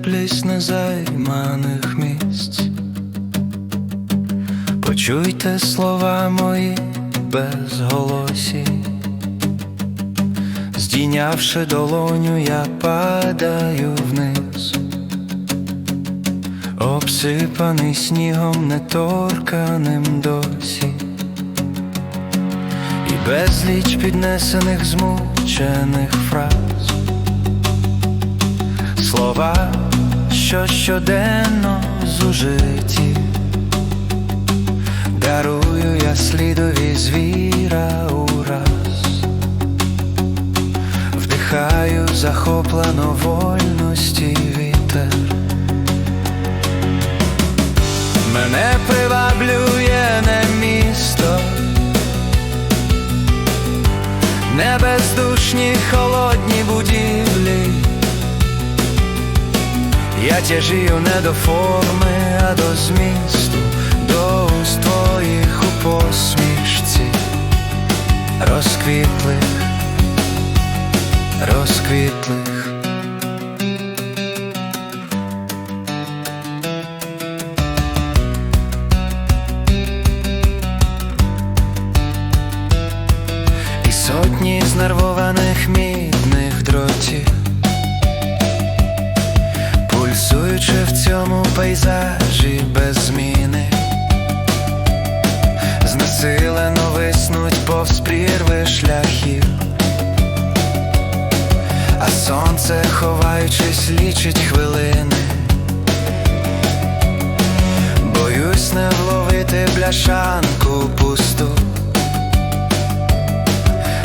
сиплять незайманих місць, почуйте слова мої безголосі, здійнявши долоню, я падаю вниз, обсипаний снігом, неторканим досі, і безліч піднесених змучених фраз. Слова що щоденно зужиті. Дарую я слідові звіра ураз, вдихаю захоплено вольності тяжію не до форми, а до змісту, до уст твоїх у посмішці, розквітлих, розквітлих. Пульсуючи в цьому пейзажі без зміни, знесилено виснуть повз прірви шляхів, а сонце, ховаючись, лічить хвилини. Боюсь не вловити бляшанку пусту.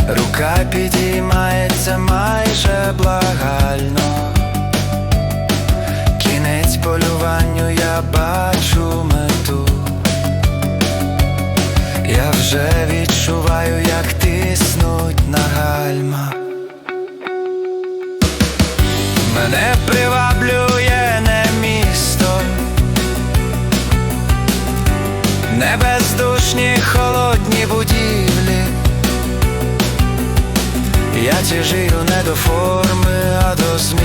Рука підіймається майже благально. Вже відчуваю, як тиснуть на гальма. Мене приваблює не місто, не бездушні холодні будівлі. Я тяжію не до форми, а до змісту,